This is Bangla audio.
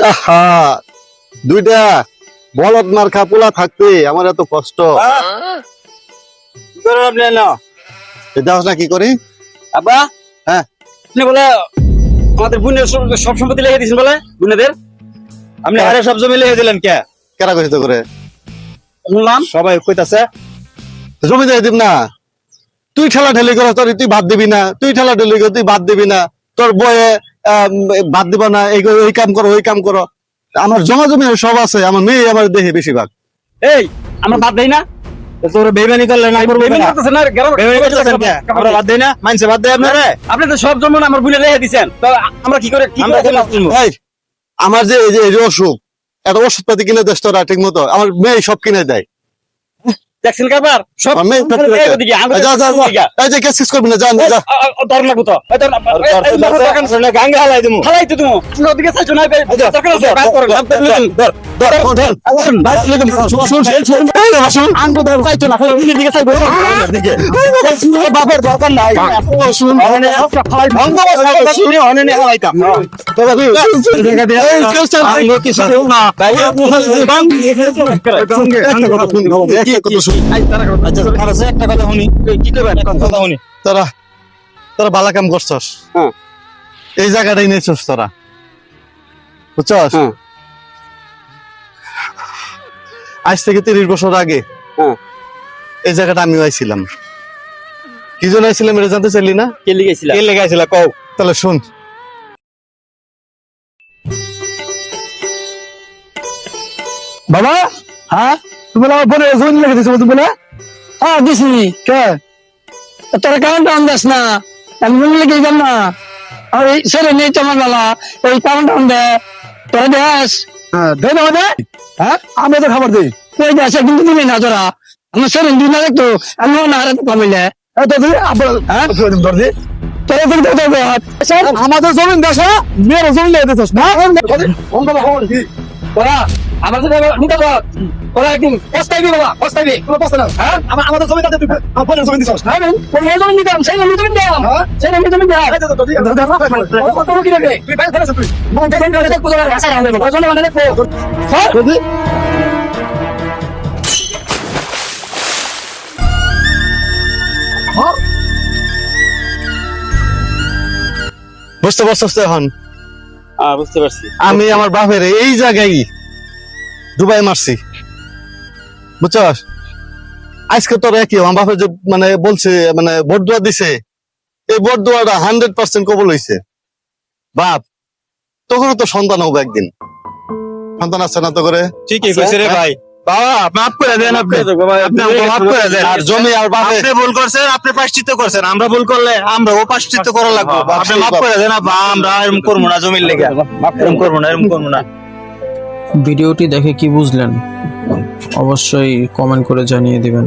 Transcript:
একটা হাত। দুইটা বলদ মার খাপুলা থাকতে আমার এত কষ্ট। না কি করি? আব্বা? হ্যাঁ। বলে আমাদের বোনের সব সম্পত্তি লিখে দিয়েছেন বলে বোনেদের? আপনি হ্যাঁ। আরে সব জমি লিখে দিলেন কে? কেরা কইতে করে শুনলাম সবাই কইতাছে জমি দিয়ে দিব না। তুই ঠেলা ঠেলি করো তোর তুই ভাত দিবি না। তুই ঠেলা ঠেলি করো তুই ভাত দিবি না। তোর বয়ে ভাত দিবা না এই ওই কাম করো ওই কাম করো। আমার জমা জমি সব আছে আমার মেয়ে আমার দেহে বেশিরভাগ। এই আমরা বাদ দেই না? করলেন আমরা বাদ দেই না? মানছে বাদ দেয় আপনারে? আপনি তো সব জমি আমরা রেখে কি করে করে আমার যে এই যে অসুখ এত ওষুধ পাতি কিনে দেশ তোরা ঠিক মতো। আমার মেয়ে সব কিনে দেয়। দেখছেন কারবার সব। ওদিকে, আঙ্গুল এই যা, যা। এই যে কেস করবি না যা যা, দর লাগবো তো। এই দর- নেই। গাঙ্গে হালাই দিমু। হালাই তো তুমি তুমি ওদিকে চাইছো না দরকার আছে, করো। ধর, বাপের দরকার নাই। তোরা। আচ্ছা বালা কাম করছস হ্যাঁ। এই জায়গাটাই নিয়েছস তোরা বুঝছস হ্যাঁ। আজ থেকে তিরিশ বছর আগে হ্যাঁ। এই জায়গাটা আমিও আইছিলাম। কি জন্য আইছিলাম এটা জানতে চাইলি না? কে লিখেছিলা কে লেগাইছিল কও। তাহলে শুন। বাবা? হ্যাঁ? তুমি বলে আমার লিখে দিছো তুমি বলে? হ্যাঁ দিছি। কে? তোর কারণ টাউন দাস না? আমি জমি লিখে দিতাম না। আর এই ছেলে নেই তোমার বেলা। এই কারণ টাউন দে তোরা দেশ হ্যাঁ দে না দে। হ্যাঁ? আমি তো খাবার দিই। কই দেশে কিন্তু দিবি না তোরা। আমার ছেলে দিন না দেখতো আমি না হারে কমিলে তো তুই হ্যাঁ? তোরা তো আমাদের জমিন দেশে মেয়ের জমিন লিখে দিছিস না? তোরা আমাদের নিতে তোরা একদিন পস্তাইবি বাবা পস্তাইবি কোনো পস্তা না হ্যাঁ আমার আমাদের জমি তাতে তুই আমার জমি দিছস হ্যাঁ কোন জমি নিতাম সেই জমি তুমি দাও সেই জমি দাও কত কি রে তুই বাইরে ফেলেছ তুই মন থেকে করে দেখ কোথায় রাসা রাখবে ওই জন্য মানে দেখো স্যার যদি বুঝতে পারছস তো এখন হ্যাঁ বুঝতে পারছি আমি আমার বাপের এই জায়গায় ডুবাই মারছি। বুঝছস? আজকে তোর একই আমার বাপের যে মানে বলছে মানে ভোট দোয়া দিছে এই ভোট দোয়াটা হান্ড্রেড পার্সেন্ট কবল হয়েছে বাপ তখনও তো সন্তান হবে একদিন। সন্তান আছে না তো করে ঠিকই কইছে রে ভাই। বাবা মাফ করে দেন আপনি। আপনি মাফ করে দেন। আর জমি আর বাপে আপনি ভুল করছেন আপনি পাশ্চিত্য করছেন। আমরা ভুল করলে আমরা ও পাশ্চিত্য করা লাগবে। বাপ, আপনি সেই মাফ করে দেন আমরা এরকম করব না জমির লেগে। এরকম করব না এরকম করব না। ভিডিওটি দেখে কি বুঝলেন? অবশ্যই কমেন্ট করে জানিয়ে দিবেন।